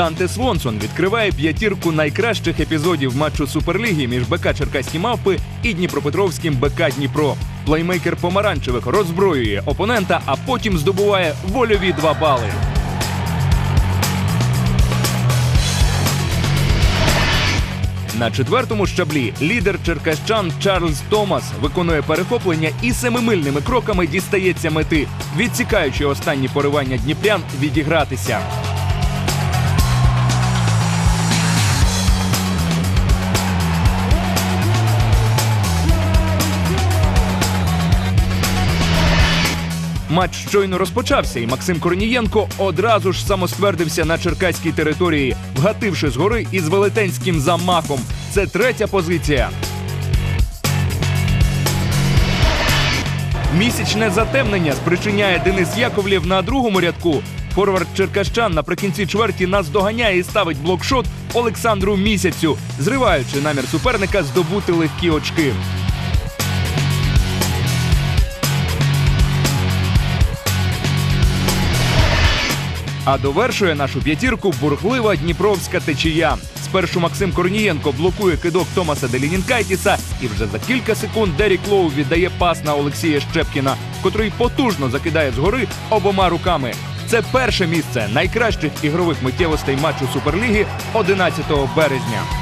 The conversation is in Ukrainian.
Данте Свонсон відкриває п'ятірку найкращих епізодів матчу Суперліги між БК Черкаські мавпи і Дніпропетровським БК Дніпро. Плеймейкер помаранчевих роззброює опонента, а потім здобуває вольові два бали. На четвертому щаблі лідер черкащан Чарльз Томас виконує перехоплення і семимильними кроками дістається мети, відсікаючи останні поривання дніпрян відігратися. Матч щойно розпочався, і Максим Корнієнко одразу ж самоствердився на черкаській території, вгативши згори із велетенським замахом. Це третя позиція. Місячне затемнення спричиняє Денис Яковлєв на другому рядку. Форвард Черкащан наприкінці чверті наздоганяє і ставить блокшот Олександру Місяцю, зриваючи намір суперника здобути легкі очки. А довершує нашу п'ятірку бурхлива дніпровська течія. Спершу Максим Корнієнко блокує кидок Томаса Делінінкайтіса, і вже за кілька секунд Дерік Лоу віддає пас на Олексія Щепкіна, котрий потужно закидає згори обома руками. Це перше місце найкращих ігрових миттєвостей матчу Суперліги 11 березня.